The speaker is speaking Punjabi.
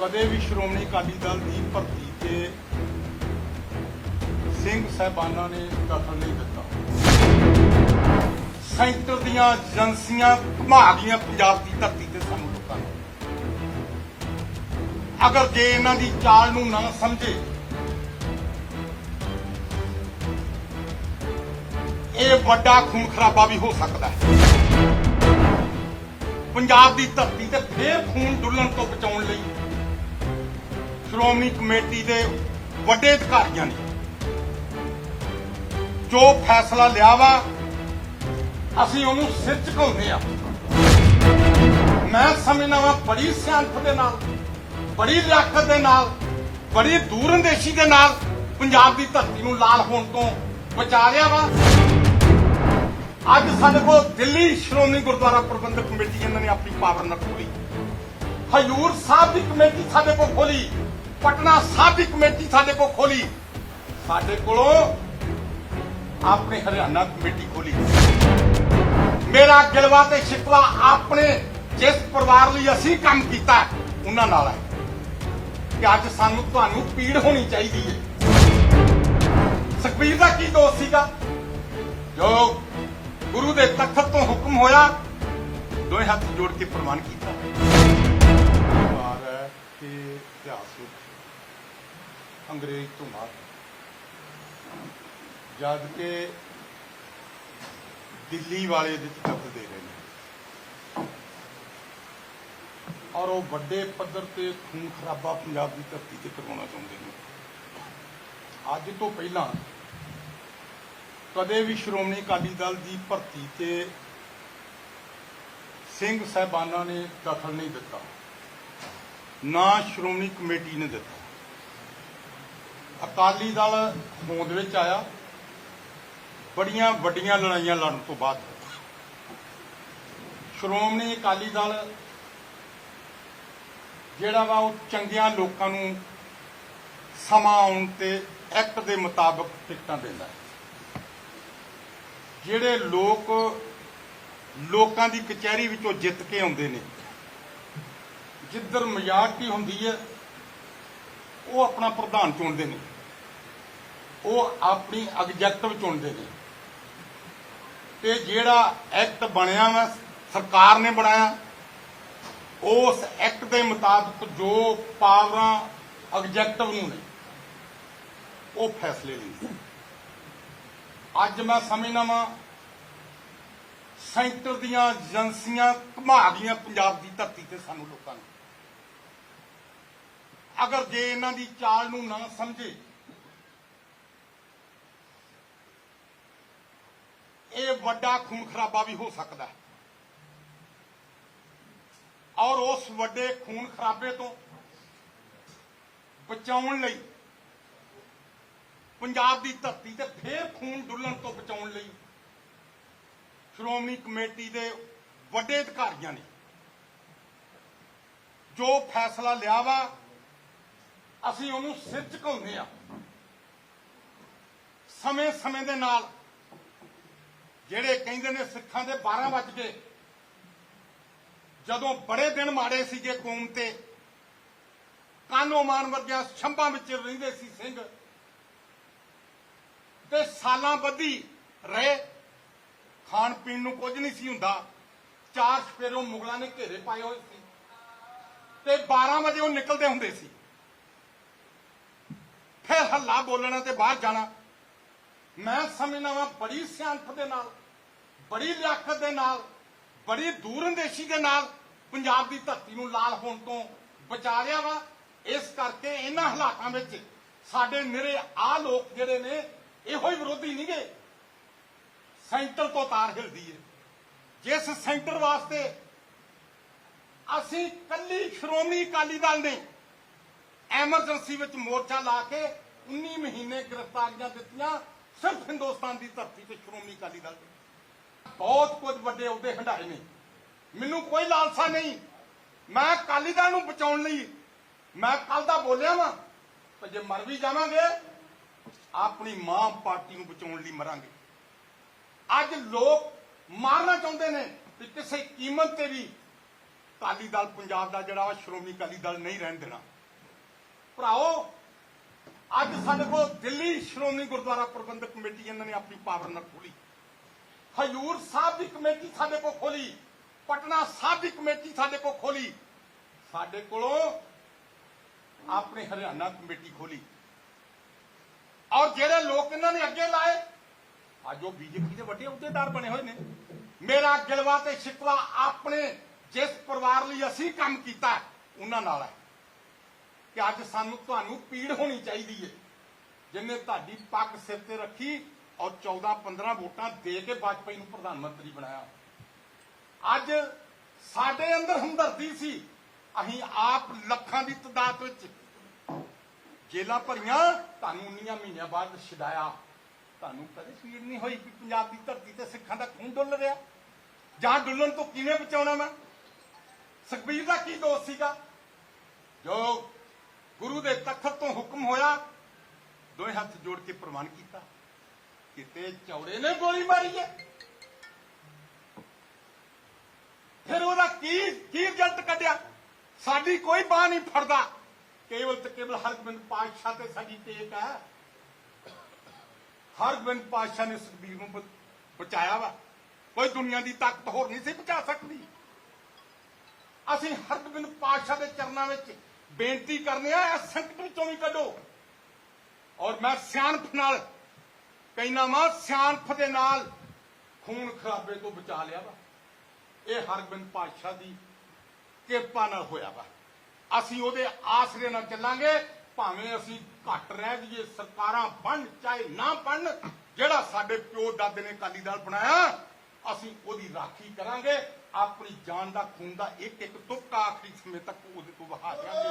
ਕਦੇ ਵੀ ਸ਼੍ਰੋਮਣੀ ਅਕਾਲੀ ਦਲ ਦੀ ਭਰਤੀ ਤੇ ਸਿੰਘ ਸਾਹਿਬਾਨਾਂ ਨੇ ਦਖਲ ਨਹੀਂ ਦਿੱਤਾ। ਸੈਂਟਰ ਦੀਆਂ ਏਜੰਸੀਆਂ ਘੁਮਾ ਗਈਆਂ ਪੰਜਾਬ ਦੀ ਧਰਤੀ ਤੇ ਸਾਨੂੰ ਲੋਕਾਂ ਨੂੰ। ਅਗਰ ਜੇ ਇਹਨਾਂ ਦੀ ਚਾਲ ਨੂੰ ਨਾ ਸਮਝੇ, ਇਹ ਵੱਡਾ ਖੂਨ ਖਰਾਬਾ ਵੀ ਹੋ ਸਕਦਾ ਹੈ। ਪੰਜਾਬ ਦੀ ਧਰਤੀ ਤੇ ਫੇਰ ਖੂਨ ਡੁੱਲਣ ਤੋਂ ਬਚਾਉਣ ਲਈ ਸ਼੍ਰੋਮਣੀ ਕਮੇਟੀ ਦੇ ਵੱਡੇ ਅਧਿਕਾਰੀਆਂ ਨੇ ਜੋ ਫੈਸਲਾ ਲਿਆ ਵਾ, ਅਸੀਂ ਉਹਨੂੰ ਸਿਰ ਝੁਕਾਉਂਦੇ ਆ ਮੈਂ ਸਮਝਣਾ ਵਾ ਬੜੀ ਸਿਆਣਪ ਦੇ ਨਾਲ, ਬੜੀ ਲਿਆਕਤ ਦੇ ਨਾਲ, ਬੜੀ ਦੂਰਅੰਦੇਸ਼ੀ ਦੇ ਨਾਲ ਪੰਜਾਬ ਦੀ ਧਰਤੀ ਨੂੰ ਲਾਲ ਹੋਣ ਤੋਂ ਬਚਾ ਲਿਆ ਵਾ। ਅੱਜ ਸਾਡੇ ਕੋਲ ਦਿੱਲੀ ਸ਼੍ਰੋਮਣੀ ਗੁਰਦੁਆਰਾ ਪ੍ਰਬੰਧਕ ਕਮੇਟੀ ਇਹਨਾਂ ਨੇ ਆਪਣੀ ਪਾਵਰ ਨਾਲ ਖੋਲੀ। ਹਜੂਰ ਸਾਹਿਬ ਦੀ ਕਮੇਟੀ ਸਾਡੇ ਕੋਲ ਖੋਲੀ। ਪਟਨਾ ਸਾਹਿਬ ਦੀ ਕਮੇਟੀ ਸਾਡੇ ਕੋਲ ਖੋਲੀ। ਸਾਡੇ ਕੋਲੋਂ ਆਪਣੇ ਹਰਿਆਣਾ ਕਮੇਟੀ ਖੋਲੀ। ਮੇਰਾ ਗਿਲਵਾ ਤੇ ਸ਼ਿਕਵਾ ਆਪਣੇ ਜਿਸ ਪਰਿਵਾਰ ਲਈ ਅਸੀਂ ਕੰਮ ਕੀਤਾ, ਉਹਨਾਂ ਨਾਲ ਹੈ। ਕਿ ਅੱਜ ਸਾਨੂੰ ਤੁਹਾਨੂੰ ਪੀੜ ਹੋਣੀ ਚਾਹੀਦੀ ਹੈ। ਸੁਖਬੀਰ ਦਾ ਕੀ ਦੋਸ਼ ਸੀਗਾ? ਜੋ ਗੁਰੂ ਦੇ ਤਖਤ ਤੋਂ ਹੁਕਮ ਹੋਇਆ ਦੋਵੇਂ ਹੱਥ ਜੋੜ ਕੇ ਪ੍ਰਵਾਨ ਕੀਤਾ। ਵਾਰ ਹੈ ਕਿ ਇਤਿਹਾਸ ਵਿੱਚ ਅੰਗਰੇਜ਼ ਤੋਂ ਬਾਅਦ। ਜਦ ਕਿ ਦਿੱਲੀ ਵਾਲੇ ਦੇ ਚ ਦਖਲ ਦੇ ਰਹੇ ਨੇ। ਔਰ ਉਹ ਵੱਡੇ ਪੱਧਰ ਤੇ ਖੂਨ ਖਰਾਬਾ ਪੰਜਾਬ ਦੀ ਧਰਤੀ ਤੇ ਕਰਵਾਉਣਾ ਚਾਹੁੰਦੇ ਨੇ। ਅੱਜ ਤੋਂ ਪਹਿਲਾਂ ਕਦੇ ਵੀ ਸ਼੍ਰੋਮਣੀ ਅਕਾਲੀ ਦਲ ਦੀ ਭਰਤੀ ਤੇ ਸਿੰਘ ਸਾਹਿਬਾਨਾਂ ਨੇ ਦਖਲ ਨਹੀਂ ਦਿੱਤਾ। ਨਾ ਸ਼੍ਰੋਮਣੀ ਕਮੇਟੀ ਨੇ ਦਿੱਤਾ। ਅਕਾਲੀ ਦਲ ਹੋਂਦ ਵਿੱਚ ਆਇਆ। ਬੜੀਆਂ ਵੱਡੀਆਂ ਲੜਾਈਆਂ ਲੜਨ ਤੋਂ ਬਾਅਦ। ਸ਼੍ਰੋਮਣੀ ਅਕਾਲੀ ਦਲ ਜਿਹੜਾ ਵਾ ਉਹ ਚੰਗਿਆਂ ਲੋਕਾਂ ਨੂੰ ਸਮਾਂ ਆਉਣ ਤੇ ਐਕਟ ਦੇ ਮੁਤਾਬਕ ਟਿਕਟਾਂ ਦਿੰਦਾ ਜਿਹੜੇ ਲੋਕ ਲੋਕਾਂ ਦੀ ਕਚਹਿਰੀ ਵਿੱਚੋਂ ਜਿੱਤ ਕੇ ਆਉਂਦੇ ਨੇ, ਜਿੱਧਰ ਮਜਾਰਟੀ ਹੁੰਦੀ ਹੈ, ਉਹ ਆਪਣਾ ਪ੍ਰਧਾਨ ਚੁਣਦੇ ਨੇ। ਉਹ ਆਪਣੀ ਐਗਜੈਕਟਿਵ ਚੁਣਦੇ ਨੇ। ਤੇ ਜਿਹੜਾ ਐਕਟ ਬਣਿਆ ਵਾ, ਸਰਕਾਰ ਨੇ ਬਣਾਇਆ, ਉਸ ਐਕਟ ਦੇ ਮੁਤਾਬਕ ਜੋ ਪਾਵਰਾਂ ਐਗਜੈਕਟਿਵ ਨੂੰ ਨੇ, ਉਹ ਫੈਸਲੇ ਲੈਂਦੇ ਅੱਜ ਮੈਂ ਸਮਝਦਾ ਵਾਂ, ਸੈਂਟਰ ਦੀਆਂ ਏਜੰਸੀਆਂ ਘੁਮਾ ਗਈਆਂ ਪੰਜਾਬ ਦੀ ਧਰਤੀ ਤੇ ਸਾਨੂੰ ਲੋਕਾਂ ਨੂੰ। ਅਗਰ ਜੇ ਇਹਨਾਂ ਦੀ ਚਾਲ ਨੂੰ ਨਾ ਸਮਝੇ ਇਹ ਵੱਡਾ ਖੂਨ ਖਰਾਬਾ ਵੀ ਹੋ ਸਕਦਾ ਹੈ। ਔਰ ਉਸ ਵੱਡੇ ਖੂਨ ਖਰਾਬੇ ਤੋਂ ਬਚਾਉਣ ਲਈ, ਪੰਜਾਬ ਦੀ ਧਰਤੀ ਤੇ ਫੇਰ ਖੂਨ ਡੁੱਲਣ ਤੋਂ ਬਚਾਉਣ ਲਈ ਸ਼੍ਰੋਮਣੀ ਕਮੇਟੀ ਦੇ ਵੱਡੇ ਅਧਿਕਾਰੀਆਂ ਨੇ ਜੋ ਫੈਸਲਾ ਲਿਆ ਵਾ, ਅਸੀਂ ਉਹਨੂੰ ਸਿਰ ਝੁਕਾਉਂਦੇ ਆ ਸਮੇਂ-ਸਮੇਂ ਦੇ ਨਾਲ ਜਿਹੜੇ ਕਹਿੰਦੇ ਨੇ ਸਿੱਖਾਂ ਦੇ 12 ਵੱਜ ਗਏ। ਜਦੋਂ ਬੜੇ ਦਿਨ ਮਾੜੇ ਸੀਗੇ ਕੌਮ ਤੇ ਕਾਨੋ ਮਾਨ ਵਰਗਿਆ ਛੰਭਾਂ ਵਿੱਚ ਰਹਿੰਦੇ ਸੀ ਸਿੰਘ। ਤੇ ਸਾਲਾਂ ਬੱਧੀ ਰਹੇ, ਖਾਣ ਪੀਣ ਨੂੰ ਕੁਝ ਨਹੀਂ ਸੀ ਹੁੰਦਾ। ਚਾਰ ਸਪੇਰੋਂ ਮੁਗਲਾਂ ਨੇ ਘੇਰੇ ਪਾਏ ਹੋਏ ਸੀ। ਤੇ 12 ਵਜੇ ਉਹ ਨਿਕਲਦੇ ਹੁੰਦੇ ਸੀ। ਫਿਰ ਹੱਲਾ ਬੋਲਣਾ ਤੇ ਬਾਹਰ ਜਾਣਾ। ਮੈਂ ਸਮਝਣਾ ਵਾਂ ਬੜੀ ਸਿਆਣਪ ਦੇ ਨਾਲ ਬੜੀ ਲਿਆਕਤ ਦੇ ਨਾਲ, ਬੜੀ ਦੂਰਅੰਦੇਸ਼ੀ ਦੇ ਨਾਲ ਪੰਜਾਬ ਦੀ ਧਰਤੀ ਨੂੰ ਲਾਲ ਹੋਣ ਤੋਂ ਬਚਾ ਲਿਆ ਵਾ। ਇਸ ਕਰਕੇ ਇਹਨਾਂ ਹਾਲਾਤਾਂ ਵਿੱਚ ਸਾਡੇ ਨਿਰੇ ਆ ਲੋਕ ਜਿਹੜੇ ਨੇ, ਇਹੋ ਹੀ ਵਿਰੋਧੀ ਨਹੀਂਗੇ ਸੈਂਟਰ ਤੋਂ ਤਾਰ ਹਿਲਦੀ ਹੈ ਜਿਸ ਸੈਂਟਰ ਵਾਸਤੇ ਅਸੀਂ ਕੱਲੀ ਸ਼੍ਰੋਮਣੀ ਅਕਾਲੀ ਦਲ ਨੇ ਐਮਰਜੈਂਸੀ ਵਿੱਚ ਮੋਰਚਾ ਲਾ ਕੇ 19 ਮਹੀਨੇ ਗ੍ਰਿਫਤਾਰੀਆਂ ਦਿੱਤੀਆਂ ਸਿਰਫ ਹਿੰਦੁਸਤਾਨ ਦੀ ਧਰਤੀ ਤੇ ਸ਼੍ਰੋਮਣੀ ਅਕਾਲੀ ਦਲ ਨੇ। ਬਹੁਤ ਕੁਝ ਵੱਡੇ ਅਹੁਦੇ ਹੰਡਾਏ ਨੇ। ਮੈਨੂੰ ਕੋਈ ਲਾਲਸਾ ਨਹੀਂ। ਮੈਂ ਅਕਾਲੀ ਦਲ ਨੂੰ ਬਚਾਉਣ ਲਈ, ਮੈਂ ਕੱਲ ਦਾ ਬੋਲਿਆ ਵਾਂ ਤੇ ਜੇ ਮਰ ਵੀ ਜਾਵਾਂਗੇ, ਆਪਣੀ ਮਾਂ ਪਾਰਟੀ ਨੂੰ ਬਚਾਉਣ ਲਈ ਮਰਾਂਗੇ। ਅੱਜ ਲੋਕ ਮਾਰਨਾ ਚਾਹੁੰਦੇ ਨੇ ਕਿ ਕਿਸੇ ਕੀਮਤ ਤੇ ਵੀ ਅਕਾਲੀ ਦਲ ਪੰਜਾਬ ਦਾ ਜਿਹੜਾ ਵਾ ਸ਼੍ਰੋਮਣੀ ਅਕਾਲੀ ਦਲ ਨਹੀਂ ਰਹਿਣ ਦੇਣਾ। ਭਰਾਓ, ਅੱਜ ਸਾਡੇ ਕੋਲ ਦਿੱਲੀ ਸ਼੍ਰੋਮਣੀ ਗੁਰਦੁਆਰਾ ਪ੍ਰਬੰਧਕ ਕਮੇਟੀ ਇਹਨਾਂ ਨੇ ਆਪਣੀ ਪਾਵਰ ਨਾਲ ਖੋਲੀ ਹਜੂਰ ਸਾਹਿਬ ਦੀ ਕਮੇਟੀ ਸਾਡੇ ਕੋਲ ਖੋਲੀ, ਪਟਨਾ ਸਾਹਿਬ ਦੀ ਕਮੇਟੀ ਸਾਡੇ ਕੋਲ ਖੋਲੀ। ਸਾਡੇ ਕੋਲੋਂ ਆਪਣੇ ਹਰਿਆਣਾ ਕਮੇਟੀ ਖੋਲੀ। ਔਰ ਜਿਹੜੇ ਲੋਕ ਇਹਨਾਂ ਨੇ ਅੱਗੇ ਲਾਏ, ਅੱਜ ਉਹ ਬੀਜੇਪੀ ਦੇ ਵੱਡੇ ਅਹੁਦੇਦਾਰ ਬਣੇ ਹੋਏ ਨੇ। ਮੇਰਾ ਗਿਲਵਾ ਤੇ ਸ਼ਿਕਵਾ ਆਪਣੇ ਜਿਸ ਪਰਿਵਾਰ ਲਈ ਅਸੀਂ ਕੰਮ ਕੀਤਾ, ਉਹਨਾਂ ਨਾਲ ਹੈ। ਕਿ ਅੱਜ ਸਾਨੂੰ ਤੁਹਾਨੂੰ ਪੀੜ ਹੋਣੀ ਚਾਹੀਦੀ ਏ ਜਿਨੇ ਤੁਹਾਡੀ ਪੱਗ ਸਿਰ ਤੇ ਰੱਖੀ ਔਰ 14 15 ਵੋਟਾਂ ਦੇ ਕੇ ਵਾਜਪਾਈ ਨੂੰ ਪ੍ਰਧਾਨ ਮੰਤਰੀ ਬਣਾਇਆ। ਅੱਜ ਸਾਡੇ ਅੰਦਰ ਹਮਦਰਦੀ ਸੀ, ਅਸੀਂ ਆਪ ਲੱਖਾਂ ਦੀ ਤਦਾਦ ਵਿੱਚ ਜੇਲਾਂ ਭਰੀਆਂ, ਤੁਹਾਨੂੰ 19 ਮਹੀਨਿਆਂ ਬਾਅਦ ਛਡਾਇਆ। ਤੁਹਾਨੂੰ ਕਦੇ ਫੀਲ ਨਹੀਂ ਹੋਈ ਕਿ ਪੰਜਾਬ ਦੀ ਧਰਤੀ ਤੇ ਸਿੱਖਾਂ ਦਾ ਖੂਨ ਡੁੱਲ ਰਿਹਾ? ਜਾਂ ਡੁੱਲਣ ਤੋਂ ਕਿਵੇਂ ਬਚਾਉਣਾ ਮੈਂ? ਸੁਖਬੀਰ ਦਾ ਕੀ ਦੋਸ਼ ਸੀਗਾ? ਜੋ ਗੁਰੂ ਦੇ ਤਖਤ ਤੋਂ ਹੁਕਮ ਹੋਇਆ ਦੋਵੇਂ ਹੱਥ ਜੋੜ ਕੇ ਪ੍ਰਵਾਨ ਕੀਤਾ। ਕਿਤੇ ਚੌੜੇ ਨੇ ਗੋਲੀ ਮਾਰੀ ਹੈ ਫਿਰ ਉਹਦਾ ਕੀ ਕੀ ਰਿਜ਼ਲਟ ਕੱਢਿਆ? ਸਾਡੀ ਕੋਈ ਬਾਹ ਨਹੀਂ ਫੜਦਾ। ਕੇਵਲ ਤੇ ਕੇਵਲ ਹਰਗੋਬਿੰਦ ਪਾਤਸ਼ਾਹ ਤੇ ਸਾਡੀ ਟੇਕ ਹੈ ਹਰਗੋਬਿੰਦ ਪਾਤਸ਼ਾਹ ਨੇ ਸੁਖਬੀਰ ਨੂੰ ਬਚਾਇਆ ਵਾ। ਕੋਈ ਦੁਨੀਆ ਦੀ ਤਾਕਤ ਹੋਰ ਨਹੀਂ ਸੀ ਬਚਾ ਸਕਦੀ। ਅਸੀਂ ਹਰਗੋਬਿੰਦ ਪਾਤਸ਼ਾਹ ਦੇ ਚਰਨਾਂ ਵਿੱਚ ਬੇਨਤੀ ਕਰਨੇ ਆ, ਇਸ ਸੰਕਟ ਵਿੱਚੋਂ ਵੀ ਕੱਢੋ। ਔਰ ਮੈਂ ਸਿਆਣਪ ਨਾਲ ਕਹਿਣਾ ਵਾ, ਸਿਆਣਪ ਦੇ ਨਾਲ ਖੂਨ ਖਰਾਬੇ ਤੋਂ ਬਚਾ ਲਿਆ ਵਾ। ਇਹ ਹਰਗੋਬਿੰਦ ਪਾਤਸ਼ਾਹ ਦੀ ਕਿਰਪਾ ਨਾਲ ਹੋਇਆ ਵਾ। ਅਸੀਂ ਉਹਦੇ ਆਸਰੇ ਨਾਲ ਚੱਲਾਂਗੇ, ਭਾਵੇਂ ਅਸੀਂ ਘੱਟ ਰਹਿ ਜਾਈਏ, ਸਰਕਾਰਾਂ ਬਣ ਚਾਹੇ ਨਾ ਬਣ ਜਿਹੜਾ ਸਾਡੇ ਪਿਓ ਦਾਦੇ ਨੇ ਅਕਾਲੀ ਦਲ ਬਣਾਇਆ, ਅਸੀਂ ਉਹਦੀ ਰਾਖੀ ਕਰਾਂਗੇ। ਆਪਣੀ ਜਾਨ ਦਾ, ਖੂਨ ਦਾ ਇੱਕ ਇੱਕ ਤੁਪਕਾ ਆਖਰੀ ਸਮੇਂ ਤੱਕ ਉਹਦੇ ਤੋਂ ਵਹਾ ਦਿਆਂਗੇ।